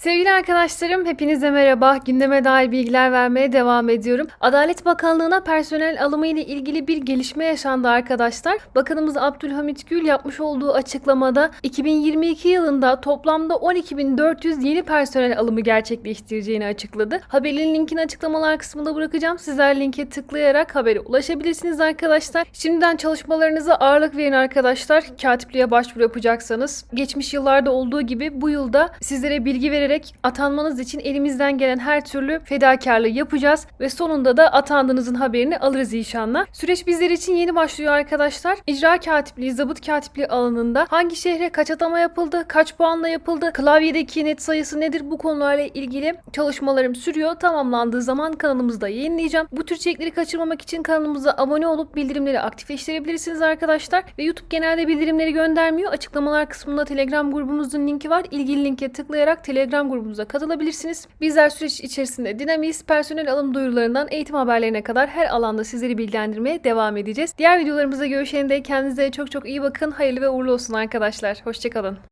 Sevgili arkadaşlarım hepinize merhaba. Gündeme dair bilgiler vermeye devam ediyorum. Adalet Bakanlığı'na personel alımı ile ilgili bir gelişme yaşandı arkadaşlar. Bakanımız Abdülhamit Gül yapmış olduğu açıklamada 2022 yılında toplamda 12.400 yeni personel alımı gerçekleştireceğini açıkladı. Haberin linkini açıklamalar kısmında bırakacağım. Sizler linke tıklayarak habere ulaşabilirsiniz arkadaşlar. Şimdiden çalışmalarınıza ağırlık verin arkadaşlar. Katipliğe başvuru yapacaksanız. Geçmiş yıllarda olduğu gibi bu yılda sizlere bilgi vererek atanmanız için elimizden gelen her türlü fedakarlığı yapacağız ve sonunda da atandığınızın haberini alırız inşallah. Süreç bizler için yeni başlıyor arkadaşlar. İcra katipliği, zabıt katipliği alanında hangi şehre kaç atama yapıldı, kaç puanla yapıldı, klavyedeki net sayısı nedir bu konularla ilgili çalışmalarım sürüyor. Tamamlandığı zaman kanalımızda yayınlayacağım. Bu tür içerikleri kaçırmamak için kanalımıza abone olup bildirimleri aktifleştirebilirsiniz arkadaşlar. Ve YouTube genelde bildirimleri göndermiyor. Açıklamalar kısmında Telegram grubumuzun linki var. İlgili linke tıklayarak Telegram grubumuza katılabilirsiniz. Bizler süreç içerisinde dinamiyiz. Personel alım duyurularından eğitim haberlerine kadar her alanda sizleri bilgilendirmeye devam edeceğiz. Diğer videolarımızda görüşene dek kendinize çok çok iyi bakın. Hayırlı ve uğurlu olsun arkadaşlar. Hoşçakalın.